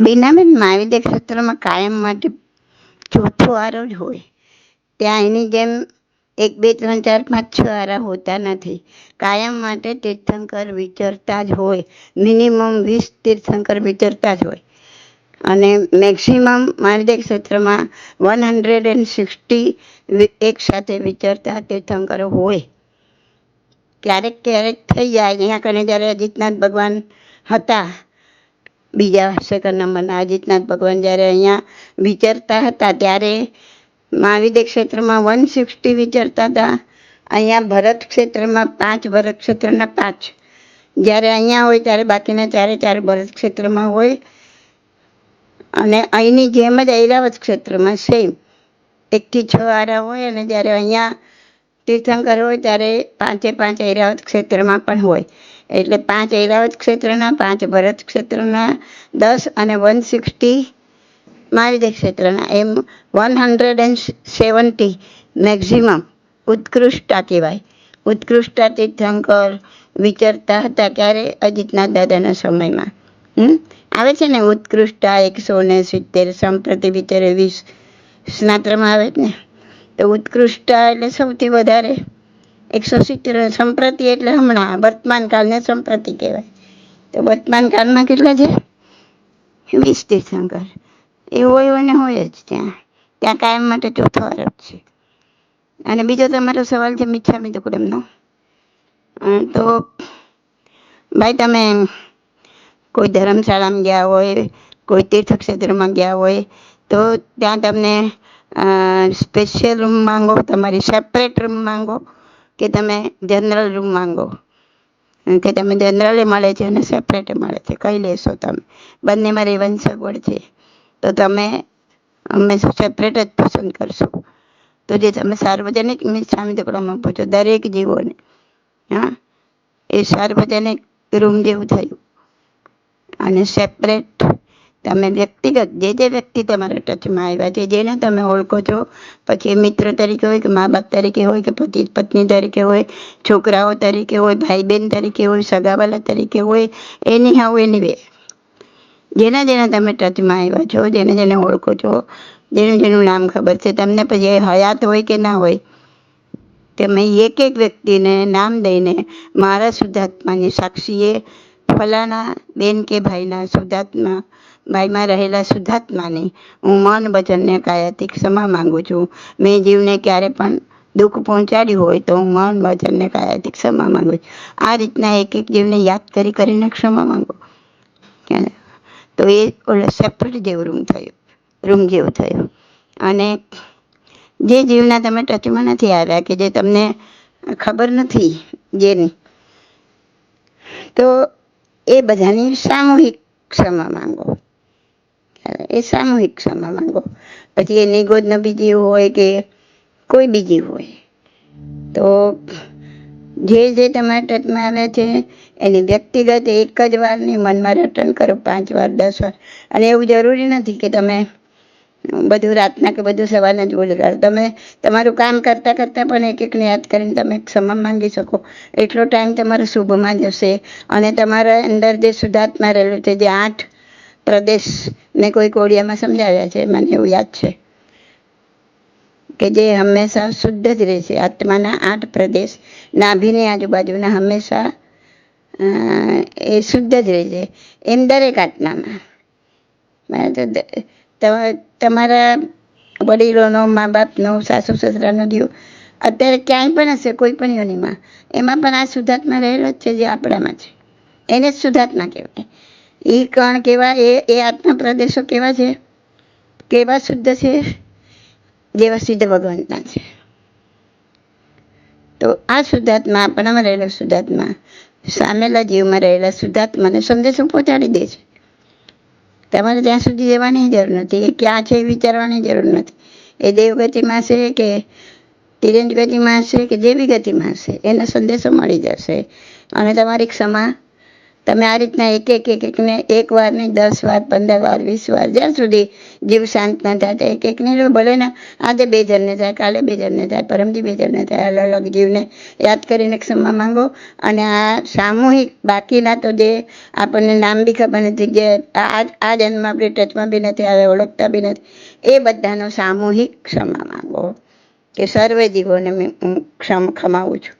બીનાબેન મહાવિદ્ય ક્ષેત્રમાં કાયમ માટે ચોથો આરો જ હોય. ત્યાં એની જેમ એક, બે, ત્રણ, ચાર, પાંચ, છ આરા હોતા નથી. કાયમ માટે તીર્થંકર વિચરતા જ હોય. મિનિમમ વીસ તીર્થંકર વિચરતા જ હોય. અને મેક્સિમમ મહાવિદ્ય ક્ષેત્રમાં વન હંડ્રેડ એન્ડ સિક્સટી એક સાથે વિચરતા તીર્થંકરો હોય. ક્યારેક ક્યારેક થઈ જાય. અહીંયા કને જ્યારે અજીતનાથ ભગવાન હતા બીજા સેકન્ડ નંબરના આદિત્યનાથ ભગવાન જ્યારે અહીંયા વિચરતા હતા ત્યારે મહાવિદ્ય ક્ષેત્રમાં વન સિક્સટી વિચરતા હતા. અહીંયા ભરત ક્ષેત્રમાં પાંચ, ભરત ક્ષેત્રના પાંચ. જ્યારે અહીંયા હોય ત્યારે બાકીના ચારે, ચાર ભરત ક્ષેત્રમાં હોય. અને અહીંની જેમ જ ઐરાવત ક્ષેત્રમાં સેમ એકથી છ આરા હોય અને જ્યારે અહીંયા તીર્થંકર હોય ત્યારે પાંચે પાંચ ઐરાવત ક્ષેત્રમાં પણ હોય. એટલે પાંચ ઐરાવત ક્ષેત્રના, પાંચ ભરત ક્ષેત્રના, દસ અને વન સિક્સટી મારી ક્ષેત્રના. એમ one hundred and seventy maximum ઉત્કૃષ્ટતા કહેવાય. ઉત્કૃષ્ટતા તીર્થંકર વિચારતા હતા ક્યારે? અજીતના દાદાના સમયમાં. આવે છે ને ઉત્કૃષ્ટતા એકસો ને સિત્તેર, સંપ્રતિ વિચારે વીસ, સ્નાત્રમાં આવે ને? તો ઉત્કૃષ્ટતા એટલે સૌથી વધારે એકસો સિત્તેર સંપ્રતિ એટલે હમણાં વર્તમાન કાળને સંપ્રતિ કહેવાય. તો વર્તમાન કાળમાં કેટલા છે? વીસ તીર્થંકર એ હોય અને હોય જ ત્યાં. ત્યાં કાયમ માટે ચોથો આરોપ છે. અને બીજો તમારો સવાલ છે મિચ્છામી દુકડમનો તો ભાઈ તમે કોઈ ધર્મશાળામાં ગયા હોય, કોઈ તીર્થક્ષેત્રમાં ગયા હોય, તો ત્યાં તમને સ્પેશિયલ રૂમ માંગો, તમારી સેપરેટ રૂમ માંગો કે તમે જનરલ રૂમ માંગો? કે તમે જનરલે મળે છે અને સેપરેટે મળે છે? કઈ લેશો તમે. બંનેમાં રહેવાની સગવડ છે. તો તમે અમે સેપરેટ જ પસંદ કરશો. તો જે તમે સાર્વજનિક સામે ટુકડામાં પૂછો દરેક જીવોને, હા, એ સાર્વજનિક રૂમ જેવું થયું. અને સેપરેટ તમે વ્યક્તિગત, જે જે વ્યક્તિ તમારા ટચમાં આવ્યા છે, જેને તમે ઓળખો છો, પછી મિત્ર તરીકે હોય કે મા બાપ તરીકે હોય કે પતિ, પત્ની તરીકે હોય, છોકરાઓ તરીકે હોય, ભાઈ બહેન તરીકે હોય, સગાવાલા તરીકે હોય, એની હાઉ એની વે જેના જેના તમે ટચમાં આવ્યા છો, જેને જેને ઓળખો છો, જેનું જેનું નામ ખબર છે, તમને પછી હયાત હોય કે ના હોય, તમે એક એક વ્યક્તિને નામ દઈને મારા શુદ્ધાત્માની સાક્ષીએ ફલાણા બેન કે ભાઈના શુદ્ધાત્મા ભાઈમાં રહેલા શુદ્ધાત્માને હું મન વચનને કાયાથી ક્ષમા માંગુ છું. મેં જીવને ક્યારે પણ દુઃખ પહોંચાડ્યું હોય તો હું મન વચનને કાયાથી ક્ષમા માંગુ છું. આ રીતના એક એક જીવને યાદ કરી કરીને ક્ષમા માંગો. તો એ ઓલો સેપરેટ જેવું રૂમ થયું. રૂમ જેવું થયું. અને જે જીવના તમે ટચમાં નથી આવ્યા કે જે તમને ખબર નથી જેની, તો એ બધાની સામૂહિક ક્ષમા માંગો. એ સામૂહિક ક્ષમા માંગો. પછી એ નિગોદ બીજી હોય કે કોઈ બીજી હોય, તો જે જે તમારા ટચમાં આવે છે, એની વ્યક્તિગત એક જ વારની મનમાં રટન કરો, પાંચ વાર, દસ વાર. અને એવું જરૂરી નથી કે તમે બધું રાતના કે બધું સવારના જ બોલી કાઢો તમે તમારું કામ કરતાં કરતાં પણ એક એકને યાદ કરીને તમે ક્ષમા માંગી શકો. એટલો ટાઈમ તમારો શુભમાં જશે. અને તમારા અંદર જે શુદ્ધાત્મા રહેલું છે, જે આઠ પ્રદેશ મેં કોઈ કોડિયામાં સમજાવ્યા છે, મને એવું યાદ છે. કે જે હંમેશા શુદ્ધ જ રહેશે આત્માના આઠ પ્રદેશ, નાભીની આજુબાજુના હંમેશા એ શુદ્ધ જ રહેશે એમ દરેક આત્મામાં. તમારા વડીલોનો મા બાપનો સાસુ સસરાનો દીવ. અત્યારે ક્યાંય પણ હશે, કોઈ પણ યોનિમાં. એમાં પણ આ શુદ્ધાત્મા રહેલો જ છે જે આપણામાં છે. એને જ શુદ્ધાત્મા કહેવાય. એ કણ કેવા, એ એ આત્મા પ્રદેશો કેવા છે? કેવા શુદ્ધ છે? જેવા સિદ્ધ ભગવંતના છે. તો આ શુદ્ધાત્મા આપણામાં રહેલા શુદ્ધાત્મા. સામેલા જીવમાં રહેલા શુદ્ધાત્માને સંદેશો પહોંચાડી દે છે. તમારે ત્યાં સુધી જવાની જરૂર નથી. એ ક્યાં છે એ વિચારવાની જરૂર નથી. એ દેવગતિમાં છે કે તિરંજ ગતિમાં હશે કે જેવી ગતિમાં હશે એનો સંદેશો મળી જશે. અને તમારી ક્ષમા તમે આ રીતના એક એક એક એકને એક વાર નહીં, દસ વાર, પંદર વાર, વીસ વાર, જ્યાં સુધી જીવ શાંત ન થાય એક એકને ભલે ને આજે બે જણને થાય, કાલે બે જણને થાય, પરમથી બે જણને થાય, અલગ અલગ જીવને યાદ કરીને ક્ષમા માંગો. અને આ સામૂહિક બાકીના તો જે આપણને નામ બી ખબર નથી જે આ આ જન્મ આપણે ટચમાં બી નથી આવે ઓળખતા બી નથી, એ બધાનો સામૂહિક ક્ષમા માંગો. કે સર્વે જીવોને મેં હું ક્ષમ ખમાવું છું.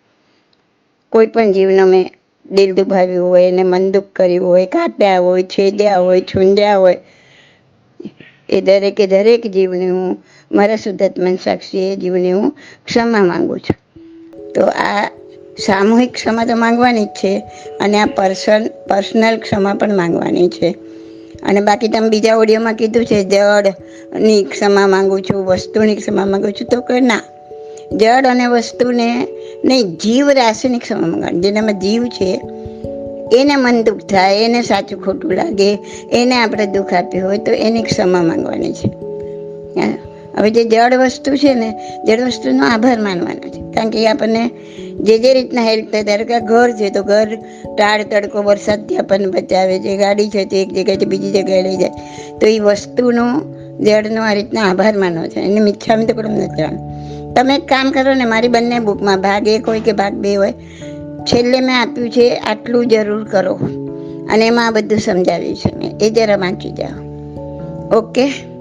કોઈ પણ જીવનો મેં દિલ દુભાવ્યું હોય એને મન દુઃખ કર્યું હોય કાટ્યા હોય છેદ્યા હોય, છૂંદ્યા હોય, એ દરેકે દરેક જીવને હું, મારા શુદ્ધાત્મન સાક્ષી એ જીવને હું ક્ષમા માંગુ છું. તો આ સામૂહિક ક્ષમા તો માંગવાની જ છે અને આ પર્સન, પર્સનલ ક્ષમા પણ માંગવાની છે. અને બાકી તમે બીજા ઓડિયોમાં કીધું છે જડની ક્ષમા માંગુ છું, વસ્તુની ક્ષમા માંગુ છું, તો કે ના. જડ અને વસ્તુને નહીં, જીવ રાસાયણિક સમગણ જેનામાં જીવ છે, એને મન દુઃખ થાય, એને સાચું ખોટું લાગે, એને આપણે દુઃખ આપ્યું હોય, તો એને ક્ષમા માંગવાની છે. હવે જે જળ વસ્તુ છે ને, જળ વસ્તુનો આભાર માનવાનો છે. કારણ કે એ આપણને જે જે રીતના હેલ્પ થાય, ધારો કે ઘર છે, તો ઘર ટાળ તડકો વરસાદથી આપણને બચાવે છે, ગાડી છે, તો એક જગ્યાએથી બીજી જગ્યાએ લઈ જાય. તો એ વસ્તુનો જડનો આ રીતના આભાર માનવો છે. એને મિચ્છામી તો પણ નથી. તમે એક કામ કરો ને, મારી બંને બુકમાં ભાગ એક હોય કે ભાગ બે હોય, છેલ્લે મેં આપ્યું છે આટલું જરૂર કરો. અને એમાં બધું સમજાવ્યું છે મેં. એ જરા વાંચી જાઓ. ઓકે?